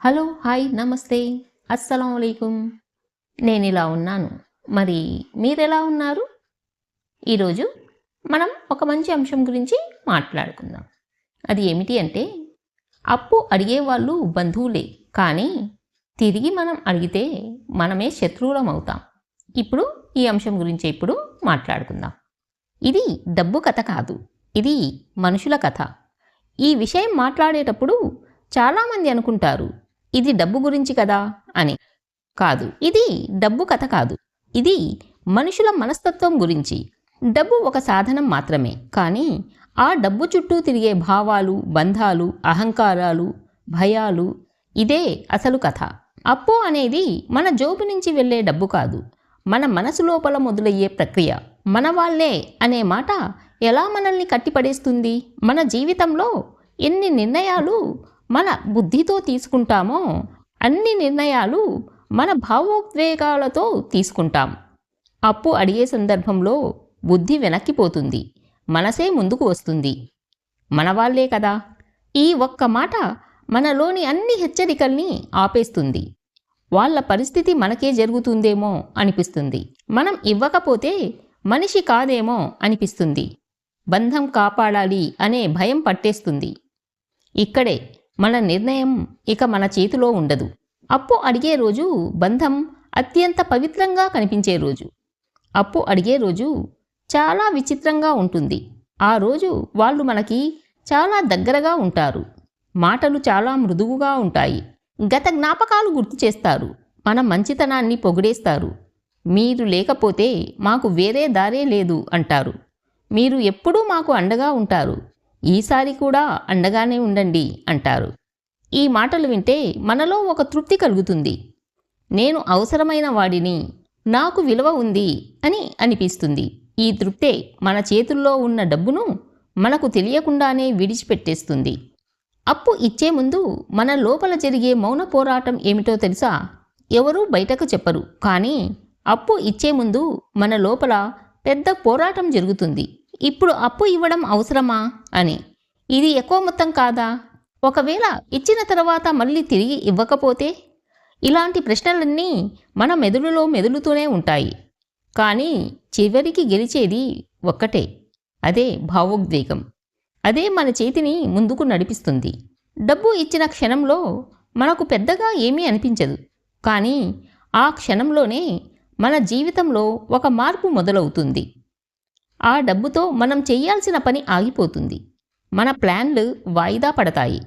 Hello hi నమస్తే. అస్సలం అయికుం నేను ఇలా ఉన్నాను. మరి మీరెలా ఉన్నారు? ఈరోజు మనం ఒక మంచి అంశం గురించి మాట్లాడుకుందాం. అది ఏమిటి అంటే అప్పు అడిగేవాళ్ళు బంధువులే కానీ తిరిగి మనం అడిగితే మనమే శత్రువులం అవుతాం ఇప్పుడు ఈ అంశం గురించి ఇప్పుడు మాట్లాడుకుందాం. ఇది డబ్బు కథ కాదు ఇది మనుషుల కథ. ఈ విషయం మాట్లాడేటప్పుడు చాలామంది అనుకుంటారు ఇది డబ్బు గురించి కదా అని. కాదు ఇది డబ్బు కథ కాదు. ఇది మనుషుల మనస్తత్వం గురించి. డబ్బు ఒక సాధనం మాత్రమే. కానీ ఆ డబ్బు చుట్టూ తిరిగే భావాలు బంధాలు అహంకారాలు భయాలు ఇదే అసలు కథ. అప్పు అనేది మన జోబు నుంచి వెళ్ళే డబ్బు కాదు. మన మనసు లోపల మొదలయ్యే ప్రక్రియ. మన వాళ్ళే అనే మాట ఎలా మనల్ని కట్టిపడేస్తుంది? మన జీవితంలో ఎన్ని నిర్ణయాలు మన బుద్ధితో తీసుకుంటామో అన్ని నిర్ణయాలు మన భావోద్వేగాలతో తీసుకుంటాం. అప్పు అడిగే సందర్భంలో బుద్ధి వెనక్కిపోతుంది మనసే ముందుకు వస్తుంది. మనవాళ్ళే కదా. ఈ ఒక్క మాట మనలోని అన్ని హెచ్చరికల్ని ఆపేస్తుంది. వాళ్ళ పరిస్థితి మనకే జరుగుతుందేమో అనిపిస్తుంది. మనం ఇవ్వకపోతే మనిషి కాదేమో అనిపిస్తుంది. బంధం కాపాడాలి అనే భయం పట్టేస్తుంది. ఇక్కడే మన నిర్ణయం ఇక మన చేతిలో ఉండదు. అప్పు అడిగే రోజు బంధం అత్యంత పవిత్రంగా కనిపించే రోజు. అప్పు అడిగే రోజు చాలా విచిత్రంగా ఉంటుంది. ఆ రోజు వాళ్ళు మనకి చాలా దగ్గరగా ఉంటారు. మాటలు చాలా మృదువుగా ఉంటాయి. గత జ్ఞాపకాలు గుర్తు చేస్తారు. మన మంచితనాన్ని పొగిడేస్తారు. మీరు లేకపోతే మాకు వేరే దారే లేదు అంటారు. మీరు ఎప్పుడూ మాకు అండగా ఉంటారు. ఈసారి కూడా అండగానే ఉండండి అంటారు. ఈ మాటలు వింటే మనలో ఒక తృప్తి కలుగుతుంది. నేను అవసరమైన వాడిని నాకు విలువ ఉంది అని అనిపిస్తుంది. ఈ తృప్తే మన చేతుల్లో ఉన్న డబ్బును మనకు తెలియకుండానే విడిచిపెట్టేస్తుంది. అప్పు ఇచ్చే ముందు మన లోపల జరిగే మౌన పోరాటం ఏమిటో తెలుసా? ఎవరూ బయటకు చెప్పరు. కానీ అప్పు ఇచ్చే ముందు మన లోపల పెద్ద పోరాటం జరుగుతుంది. ఇప్పుడు అప్పు ఇవ్వడం అవసరమా? అని. ఇది ఎక్కువ మొత్తం కాదా? ఒకవేళ ఇచ్చిన తర్వాత మళ్ళీ తిరిగి ఇవ్వకపోతే? ఇలాంటి ప్రశ్నలన్నీ మన మెదడులో మెదులుతూనే ఉంటాయి. కానీ చివరికి గెలిచేది ఒక్కటే. అదే భావోద్వేగం. అదే మన చేతిని ముందుకు నడిపిస్తుంది. డబ్బు ఇచ్చిన క్షణంలో మనకు పెద్దగా ఏమీ అనిపించదు. కానీ ఆ క్షణంలోనే మన జీవితంలో ఒక మార్పు మొదలవుతుంది. ఆ డబ్బుతో మనం చేయాల్సిన పని ఆగిపోతుంది. మన ప్లాన్లు వాయిదా పడతాయి.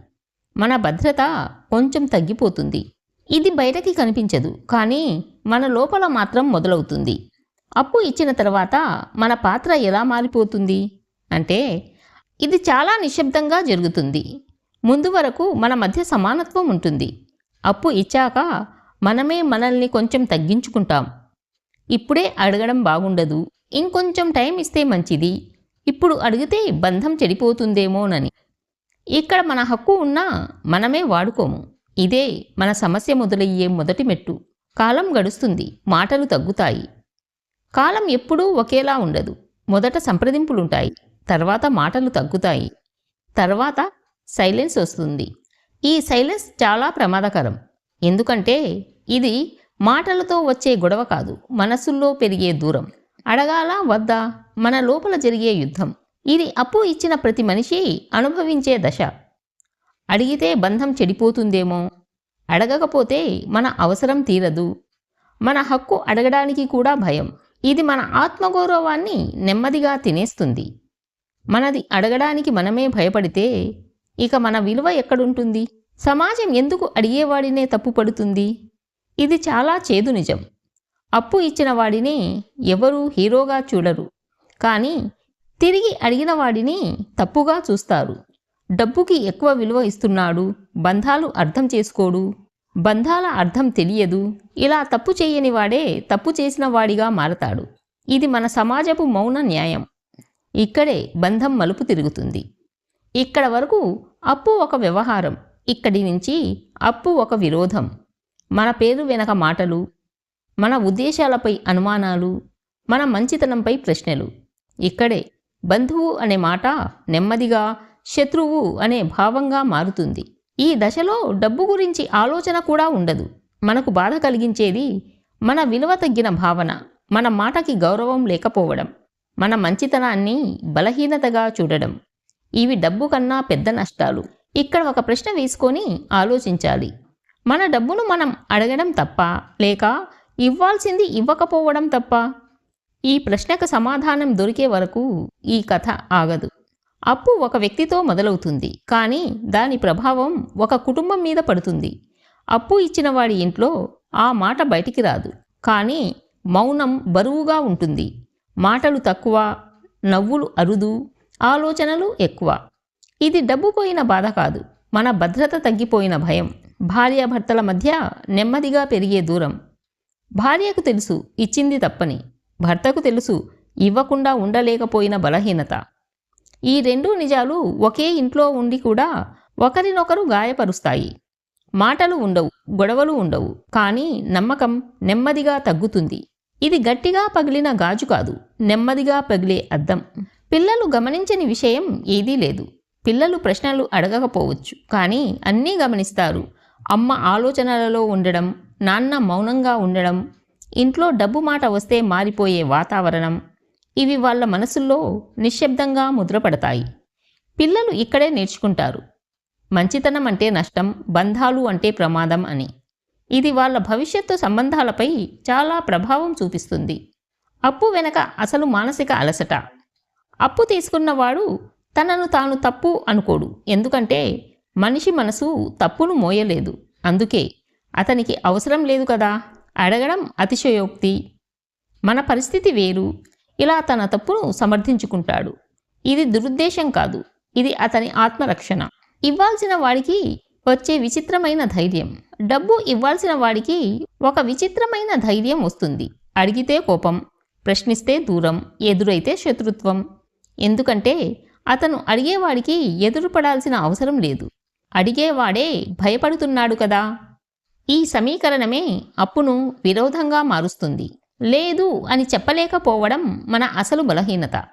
మన భద్రత కొంచెం తగ్గిపోతుంది. ఇది బయటకి కనిపించదు కానీ మన లోపల మాత్రం మొదలవుతుంది. అప్పు ఇచ్చిన తర్వాత మన పాత్ర ఎలా మారిపోతుంది? అంటే ఇది చాలా నిశ్శబ్దంగా జరుగుతుంది. ముందు వరకు మన మధ్య సమానత్వం ఉంటుంది. అప్పు ఇచ్చాక మనమే మనల్ని కొంచెం తగ్గించుకుంటాం. ఇప్పుడే అడగడం బాగుండదు. ఇంకొంచెం టైం ఇస్తే మంచిది. ఇప్పుడు అడిగితే బంధం చెడిపోతుందేమోనని. ఇక్కడ మన హక్కు ఉన్నా మనమే వాడుకోము. ఇదే మన సమస్య మొదలయ్యే మొదటి మెట్టు. కాలం గడుస్తుంది మాటలు తగ్గుతాయి. కాలం ఎప్పుడూ ఒకేలా ఉండదు. మొదట సంప్రదింపులుంటాయి తర్వాత మాటలు తగ్గుతాయి తర్వాత సైలెన్స్ వస్తుంది. ఈ సైలెన్స్ చాలా ప్రమాదకరం. ఎందుకంటే ఇది మాటలతో వచ్చే గొడవ కాదు మనసుల్లో పెరిగే దూరం. అడగాలా? వద్దా? మన లోపల జరిగే యుద్ధం. ఇది అప్పు ఇచ్చిన ప్రతి మనిషి అనుభవించే దశ. అడిగితే బంధం చెడిపోతుందేమో? అడగకపోతే మన అవసరం తీరదు. మన హక్కు అడగడానికి కూడా భయం. ఇది మన ఆత్మగౌరవాన్ని నెమ్మదిగా తినేస్తుంది. మనది అడగడానికి మనమే భయపడితే ఇక మన విలువ ఎక్కడుంటుంది? సమాజం ఎందుకు అడిగేవాడినే తప్పుపడుతుంది? ఇది చాలా చేదు నిజం. అప్పు ఇచ్చిన వాడిని ఎవరూ హీరోగా చూడరు. కానీ తిరిగి అడిగిన వాడిని తప్పుగా చూస్తారు. డబ్బుకి ఎక్కువ విలువ ఇస్తున్నాడు. బంధాలు అర్థం చేసుకోడు. బంధాల అర్థం తెలియదు. ఇలా తప్పు చేయని వాడే తప్పు చేసిన వాడిగా మారతాడు. ఇది మన సమాజపు మౌన న్యాయం. ఇక్కడే బంధం మలుపు తిరుగుతుంది. ఇక్కడ వరకు అప్పు ఒక వ్యవహారం. ఇక్కడి నుంచి అప్పు ఒక విరోధం. మన పేరు వెనక మాటలు. మన ఉద్దేశాలపై అనుమానాలు మన మంచితనంపై ప్రశ్నలు. ఇక్కడే బంధువు అనే మాట నెమ్మదిగా శత్రువు అనే భావంగా మారుతుంది. ఈ దశలో డబ్బు గురించి ఆలోచన కూడా ఉండదు. మనకు బాధ కలిగించేది మన విలువ తగ్గిన భావన మన మాటకి గౌరవం లేకపోవడం మన మంచితనాన్ని బలహీనతగా చూడడం. ఇవి డబ్బు కన్నా పెద్ద నష్టాలు. ఇక్కడ ఒక ప్రశ్న వేసుకొని ఆలోచించాలి. మన డబ్బును మనం అడగడం తప్ప లేక ఇవ్వాల్సింది ఇవ్వకపోవడం తప్ప ఈ ప్రశ్నకు సమాధానం దొరికే వరకు ఈ కథ ఆగదు. అప్పు ఒక వ్యక్తితో మొదలవుతుంది కానీ దాని ప్రభావం ఒక కుటుంబం మీద పడుతుంది. అప్పు ఇచ్చిన వాడి ఇంట్లో ఆ మాట బయటికి రాదు కానీ మౌనం బరువుగా ఉంటుంది. మాటలు తక్కువ నవ్వులు అరుదు ఆలోచనలు ఎక్కువ. ఇది డబ్బు పోయిన బాధ కాదు మన భద్రత తగ్గిపోయిన భయం. భార్యాభర్తల మధ్య నెమ్మదిగా పెరిగే దూరం. భార్యకు తెలుసు ఇచ్చింది తప్పని. భర్తకు తెలుసు ఇవ్వకుండా ఉండలేకపోయిన బలహీనత. ఈ రెండు నిజాలు ఒకే ఇంట్లో ఉండి కూడా ఒకరినొకరు గాయపరుస్తాయి. మాటలు ఉండవు గొడవలు ఉండవు కానీ నమ్మకం నెమ్మదిగా తగ్గుతుంది. ఇది గట్టిగా పగిలిన గాజు కాదు నెమ్మదిగా పగిలే అద్దం. పిల్లలు గమనించని విషయం ఏదీ లేదు. పిల్లలు ప్రశ్నలు అడగకపోవచ్చు కానీ అన్నీ గమనిస్తారు. అమ్మ ఆలోచనలలో ఉండడం నాన్న మౌనంగా ఉండడం ఇంట్లో డబ్బు మాట వస్తే మారిపోయే వాతావరణం ఇవి వాళ్ళ మనసుల్లో నిశ్శబ్దంగా ముద్రపడతాయి. పిల్లలు ఇక్కడే నేర్చుకుంటారు. మంచితనం అంటే నష్టం బంధాలు అంటే ప్రమాదం అని. ఇది వాళ్ళ భవిష్యత్తు సంబంధాలపై చాలా ప్రభావం చూపిస్తుంది. అప్పు వెనక అసలు మానసిక అలసట. అప్పు తీసుకున్నవాడు తనను తాను తప్పు అనుకోడు. ఎందుకంటే మనిషి మనసు తప్పును మోయలేదు. అందుకే అతనికి అవసరం లేదు కదా? అడగడం అతిశయోక్తి. మన పరిస్థితి వేరు. ఇలా తన తప్పును సమర్థించుకుంటాడు. ఇది దురుద్దేశం కాదు. ఇది అతని ఆత్మరక్షణ. ఇవ్వాల్సిన వాడికి వచ్చే విచిత్రమైన ధైర్యం. డబ్బు ఇవ్వాల్సిన వాడికి ఒక విచిత్రమైన ధైర్యం వస్తుంది. అడిగితే కోపం ప్రశ్నిస్తే దూరం ఎదురైతే శత్రుత్వం. ఎందుకంటే అతను అడిగేవాడికి ఎదురుపడాల్సిన అవసరం లేదు. అడిగేవాడే భయపడుతున్నాడు కదా? ఈ సమీకరణమే అప్పును విరోధంగా మారుస్తుంది. లేదు అని చెప్పలేకపోవడం మన అసలు బలహీనత.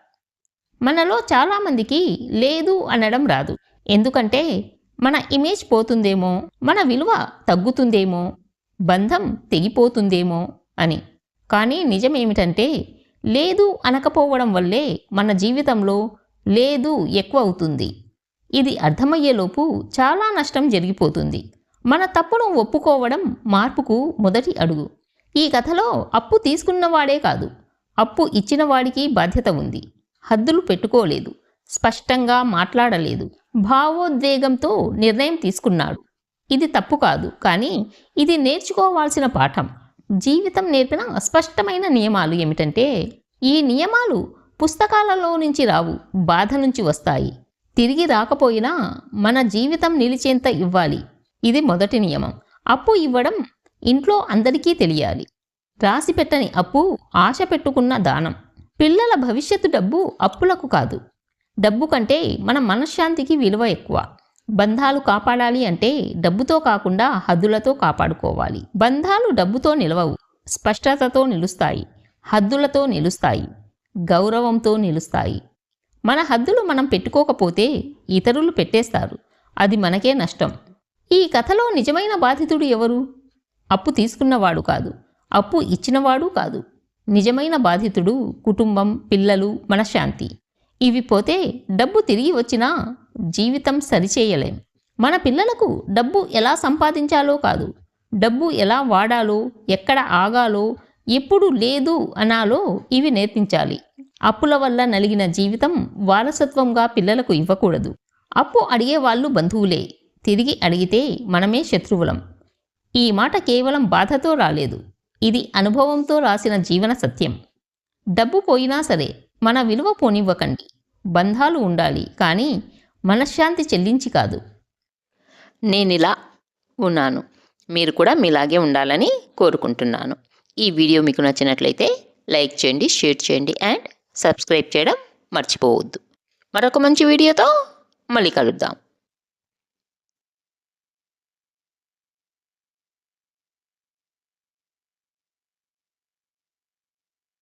మనలో చాలామందికి లేదు అనడం రాదు. ఎందుకంటే మన ఇమేజ్ పోతుందేమో మన విలువ తగ్గుతుందేమో బంధం తెగిపోతుందేమో అని. కానీ నిజమేమిటంటే లేదు అనకపోవడం వల్లే మన జీవితంలో లేదు ఎక్కువ అవుతుంది. ఇది అర్థమయ్యేలోపు చాలా నష్టం జరిగిపోతుంది. మన తప్పును ఒప్పుకోవడం మార్పుకు మొదటి అడుగు. ఈ కథలో అప్పు తీసుకున్నవాడే కాదు అప్పు ఇచ్చిన వాడికి బాధ్యత ఉంది. హద్దులు పెట్టుకోలేదు స్పష్టంగా మాట్లాడలేదు భావోద్వేగంతో నిర్ణయం తీసుకున్నాడు. ఇది తప్పు కాదు కానీ ఇది నేర్చుకోవాల్సిన పాఠం. జీవితం నేర్పిన అస్పష్టమైన నియమాలు ఏమిటంటే ఈ నియమాలు పుస్తకాలలో నుంచి రావు బాధ నుంచి వస్తాయి. తిరిగి రాకపోయినా మన జీవితం నిలిచేంత ఇవ్వాలి. ఇది మొదటి నియమం. అప్పు ఇవ్వడం ఇంట్లో అందరికీ తెలియాలి. రాసి పెట్టని అప్పు ఆశ పెట్టుకున్న దానం. పిల్లల భవిష్యత్తు డబ్బు అప్పులకు కాదు. డబ్బు కంటే మన మనశ్శాంతికి విలువ ఎక్కువ. బంధాలు కాపాడాలి అంటే డబ్బుతో కాకుండా హద్దులతో కాపాడుకోవాలి. బంధాలు డబ్బుతో నిలవవు స్పష్టతతో నిలుస్తాయి హద్దులతో నిలుస్తాయి గౌరవంతో నిలుస్తాయి. మన హద్దులు మనం పెట్టుకోకపోతే ఇతరులు పెట్టేస్తారు. అది మనకే నష్టం. ఈ కథలో నిజమైన బాధితుడు ఎవరు? అప్పు తీసుకున్నవాడు కాదు. అప్పు ఇచ్చినవాడు కాదు. నిజమైన బాధితుడు కుటుంబం పిల్లలు మనశ్శాంతి. ఇవి పోతే డబ్బు తిరిగి వచ్చినా జీవితం సరిచేయలేం. మన పిల్లలకు డబ్బు ఎలా సంపాదించాలో కాదు. డబ్బు ఎలా వాడాలో ఎక్కడ ఆగాలో ఎప్పుడు లేదు అనాలో ఇవి నేర్పించాలి. అప్పుల వల్ల నలిగిన జీవితం వారసత్వంగా పిల్లలకు ఇవ్వకూడదు. అప్పు అడిగే వాళ్ళు బంధువులే. తిరిగి అడిగితే మనమే శత్రువులం. ఈ మాట కేవలం బాధతో రాలేదు. ఇది అనుభవంతో రాసిన జీవన సత్యం. డబ్బు పోయినా సరే మన విలువ పోనివ్వకండి. బంధాలు ఉండాలి కానీ మనశ్శాంతి చెల్లించి కాదు. నేనిలా ఉన్నాను. మీరు కూడా మీలాగే ఉండాలని కోరుకుంటున్నాను. ఈ వీడియో మీకు నచ్చినట్లయితే లైక్ చేయండి షేర్ చేయండి అండ్ సబ్స్క్రైబ్ చేయడం మర్చిపోవద్దు. మరొక మంచి వీడియోతో మళ్ళీ కలుద్దాం.